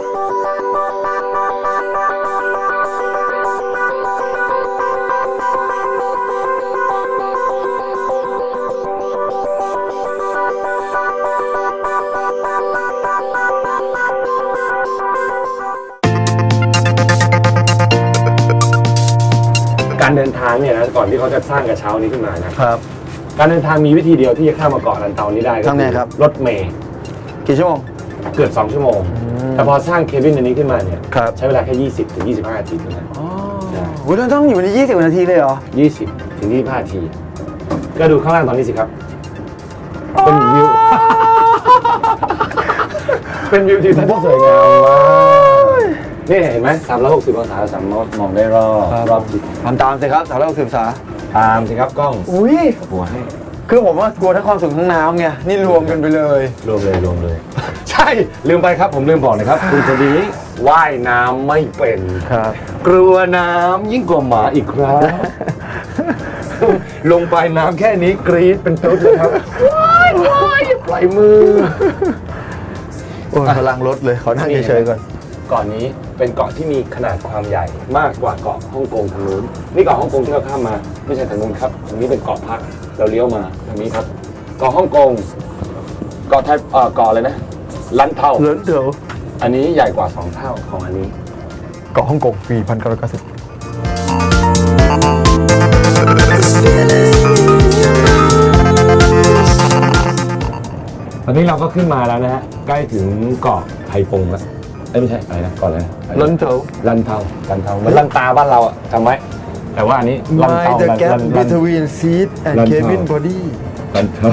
การเดินทางเนี่ยนะก่อนที่เขาจะสร้างกระเช้านี้ขึ้นมานะครับ การเดินทางมีวิธีเดียวที่จะข้ามมาเกาะลันเตานี้ได้ก็ทำไงครับ รถเมย์กี่ชั่วโมง เกือบ 2 ชั่วโมง แต่พอสร้างเคบินอันนี้ขึ้นมาเนี่ยครับ ใช้เวลาแค่ 20 ถึง 25นาทีเท่านั้นอ๋อโอ้ยเราต้องอยู่ใน 20 นาทีเลยเหรอ 20 ถึง 25นาที ก็ดูข้างล่างตอนนี้สิครับ เป็นวิว เป็นวิวทิวทัศน์ที่สวยงามมากนี่เห็นไหม360องศาสามารถมองได้รอบครับ รอบทิศทำตามสิครับสามร้อยหกสิบองศาตามสิครับกล้องอุ้ยหัวให้ คือผมว่ากลัวทั้งความสูงทั้งน้ำไงนี่รวมกันไปเลย รวมเลยรวมเลยใช่ลืมไปครับผมลืมบอกนะครับ คุณคนนี้ว่ายน้ำไม่เป็น ครับ กลัวน้ำยิ่งกว่าหมาอีกครับ ลงไปน้ำแค่นี้กรี๊ดเป็นตุ๊ดเลยครับว้ายว้ายอย่าปล่อยมือ โอ้ยพลังลดเลยขอนั่งเฉยๆก่อนเกาะนี้เป็นเกาะที่มีขนาดความใหญ่มากกว่าเกาะฮ่องกงทางนู้นนี่เกาะฮ่องกงที่เราข้ามมาไม่ใช่ทางนู้นครับทางนี้เป็นเกาะพักเราเลี้ยวมาทางนี้ครับ เกาะฮ่องกงเกาะไทยเอ่อเกาะอะไรนะ ลันเทาเหลือเดี๋ยวอันนี้ใหญ่กว่าสองเท่าของอันนี้ เกาะฮ่องกงปีพันเก้าร้อยเก้าสิบตอนนี้เราก็ขึ้นมาแล้วนะฮะ ใกล้ถึงเกาะไทปงแล้วเอ้ยไม่ใช่อะไรนะเกาะอะไรนะล้นเถาลันเทาลันเทาเหมันลันตาบ้านเราอะจำไว้แต่ว่าอันนี้ลัน My เทา the ลัน gap ลันลัน between seat and ลันเทา cabin body ลันเทา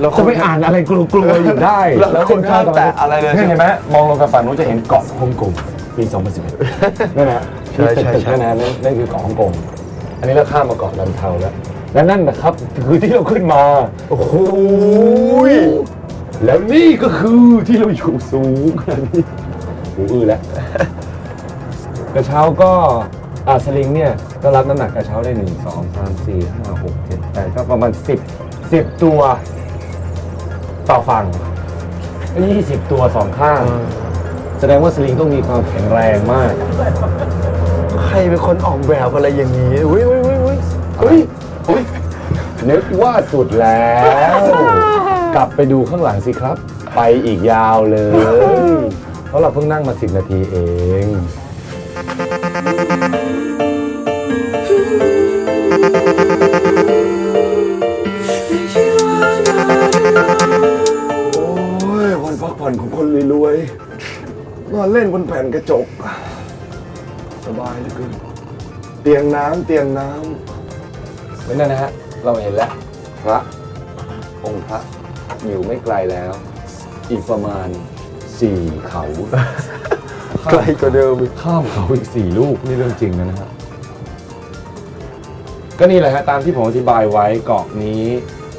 เราเขาไม่อ่านอะไรกลัวๆอยู่ได้เราคนข้ามแตะอะไรเลยนี่เห็นไหมมองลงกับฝั่งนู้นจะเห็นเกาะฮ่องกงปี 2011นั่นนะใช่ใช่ที่เป็นตึกใช่นั่นนะนั่นนั่นคือเกาะฮ่องกงอันนี้เราข้ามมาเกาะลันเทาแล้วและนั่นนะครับคือที่เราขึ้นมาโอ้โหแล้วนี่ก็คือที่เราอยู่สูงขนาดนี้หูอื้อแล้วกระเช้าก็อ่าสลิงเนี่ยก็รับน้ำหนักกระเช้าได้หนึ่งสองสามสี่ห้าหกเจ็ดแปดก็ประมาณสิบสิบตัว ต่อฝั่งยี่สิบตัวสองข้าง แสดงว่าสลิงต้องมีความแข็งแรงมาก ใครเป็นคนออกแบบอะไรอย่างนี้อุ้ยอุ้ยอุ้ยอุ้ยเฮ้ยเฮ้ยนึกว่าสุดแล้ว กลับไปดูข้างหลังสิครับ ไปอีกยาวเลย เพราะเราเพิ่งนั่งมาสิบนาทีเอง ผ่อนของคนรวยๆนอนเล่นบนแผ่นกระจก สบายเหลือเกินเตียงน้ำเตียงน้ำไม่นั่นนะฮะ เราเห็นแล้ว พระ องค์พระอยู่ไม่ไกลแล้ว อีกประมาณสี่เขาไกลกว่าเดิมอีกข้ามเขาอีกสี่ลูกนี่เรื่องจริงนะนะฮะก็นี่แหละฮะตามที่ผมอธิบายไว้เกาะนี้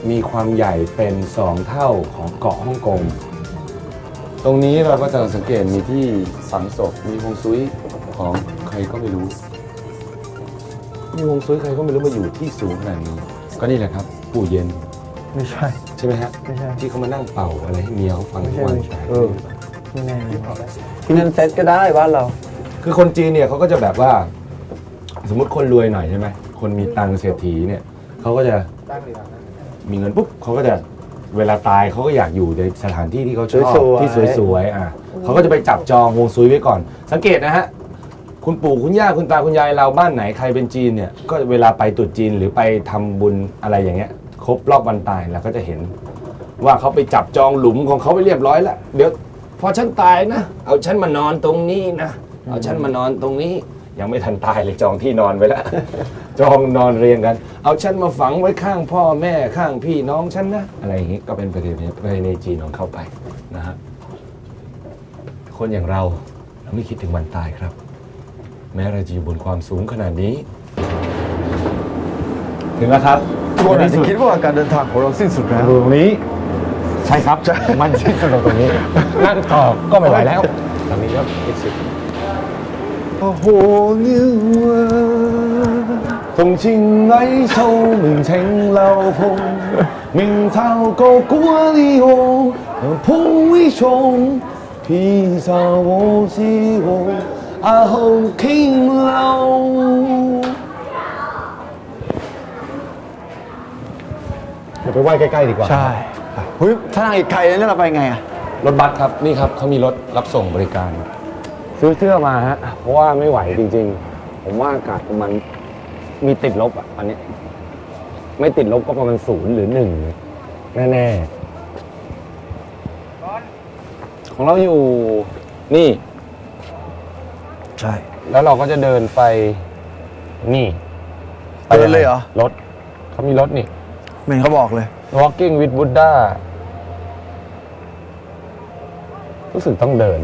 มีความใหญ่เป็นสองเท่าของเกาะฮ่องกง ตรงนี้เราก็จะสังเกตมีที่ฝังศพมีฮวงซุยของใครก็ไม่รู้ มีฮวงซุยใครก็ไม่รู้มาอยู่ที่สูงขนาดนี้ ก็นี่แหละครับ ปู่เย็นไม่ใช่ ใช่ไหมฮะไม่ใช่ ที่เขามานั่งเป่าอะไรให้เมียเขาฟังทุกวันไม่ใช่ เออไม่แน่ที่นั่นเซ็ตก็ได้บ้านเรา คือคนจีนเนี่ยเขาก็จะแบบว่า สมมติคนรวยหน่อยใช่ไหมคนมีตังค์เศรษฐีเนี่ยเขาก็จะมีเงินปุ๊บเขาก็จะ เวลาตายเขาก็อยากอยู่ในสถานที่ที่เขาชอบสวยๆ ที่สวยๆอะเขาก็จะไปจับจองฮวงซุยไว้ก่อน สังเกตนะฮะ คุณปู่คุณย่าคุณตาคุณยายเราบ้านไหนใครเป็นจีนเนี่ย ก็เวลาไปตรุษจีนหรือไปทำบุญอะไรอย่างเงี้ย ครบรอบวันตายเราก็จะเห็น ว่าเขาไปจับจองหลุมของเขาไปเรียบร้อยแล้วเดี๋ยวพอฉันตายนะ เอาฉันมานอนตรงนี้นะ เอาฉันมานอนตรงนี้ ยังไม่ทันตายเลยจองที่นอนไว้แล้ว จองนอนเรียงกัน เอาฉันมาฝังไว้ข้างพ่อแม่ข้างพี่น้องฉันนะ อะไรอย่างงี้ก็เป็นประเพณีประเพณีจีนของเขาไปนะฮะคนอย่างเราเราไม่คิดถึงวันตายครับ แม้เราจะอยู่บนความสูงขนาดนี้ ถึงแล้วครับคนอาจจะคิดว่าการเดินทางของเราสิ้นสุดแล้วตรงนี้ ใช่ครับ มันสิ้นสุดตรงนี้นั่งต่อก็ไม่ไหวแล้วตอนนี้ก็อีกสิบโอ้โหนิว 同情爱愁，明情流碰，明透个果里河，破会重， 披上我希望，啊好倾流。เดี๋ยวไปไหว้ใกล้ๆดีกว่า ใช่เฮ้ยถ้าทางอีกไกลแล้วเราไปไงอ่ะ รถบัสครับ นี่ครับเขามีรถรับส่งบริการ ซื้อเสื้อมาฮะ เพราะว่าไม่ไหวจริง ๆ ผมว่าอากาศมัน มีติดลบอะอันนี้ ไม่ติดลบก็ประมาณศูนย์หรือหนึ่งแน่ๆของเราอยู่นี่ ใช่ แล้วเราก็จะเดินไปนี่ไปเดินเลยเหรอ รถเขามีรถนี่เหมือนเขาบอกเลย Walking with Buddha รู้สึกต้องเดิน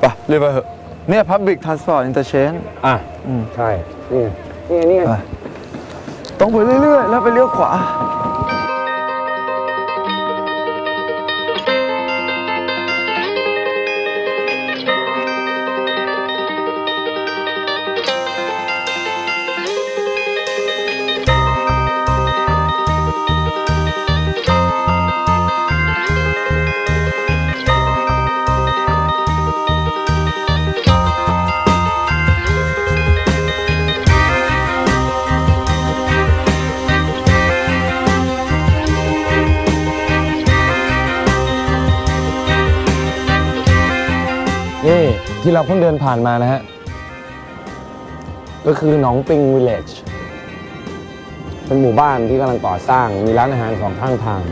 ไปเรียกไปเถอะเนี่ย Public Transport Interchange อะ อืม ใช่นี่ไง นี่ไงนี่ไงตรงไปเรื่อยๆ แล้วไปเลี้ยวขวา ที่เราเพิ่งเดินผ่านมานะฮะ ก็คือหนองปิงวิลเลจเป็นหมู่บ้านที่กำลังก่อสร้างมีร้านอาหารสองข้างทาง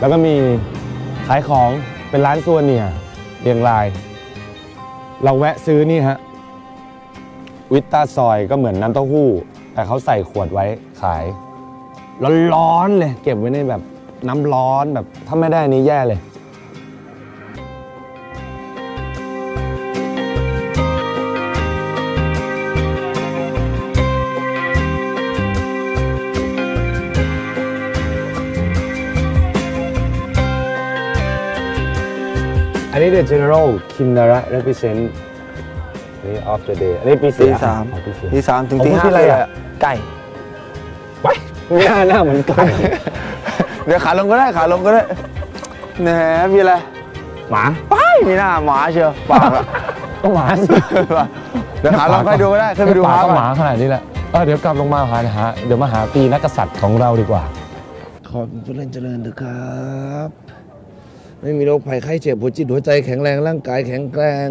แล้วก็มีขายของเป็นร้านซัวเนียเรียงราย เราแวะซื้อนี่ฮะ วิตตาซอยก็เหมือนน้ำเต้าหู้ แต่เขาใส่ขวดไว้ขาย ร้อนๆเลย เก็บไว้ในแบบน้ำร้อนแบบถ้าไม่ได้นนี้แย่เลย อันนี้ The General Kindara represent นี่ of the day อันนี้ปีตีสี่สามอ๋อปีสี่ตีสามถึงของตีคุณห้าชื่ออะไรเลยอะไก่ ไว้หน้าหน้าเหมือนไก่เดี๋ยวขาลงก็ได้ขาลงก็ได้แหนมีอะไรหมาไปมีหน้าหมาเชียวปากอะ ก็หมาสิเดี๋ยวขาลงไปดูก็ได้ขึ้นไปดูปาพากก็ก่อน หมาขนาดนี้แหละเออเดี๋ยวกลับลงมาหาหาเดี๋ยวมาหาปีนักกษัตริย์ของเราดีกว่า ขอเจริญเจริญเถอะครับ ไม่มีโรคภัยไข้เจ็บหัวจิตหัวใจแข็งแรงร่างกายแข็งแกร่ง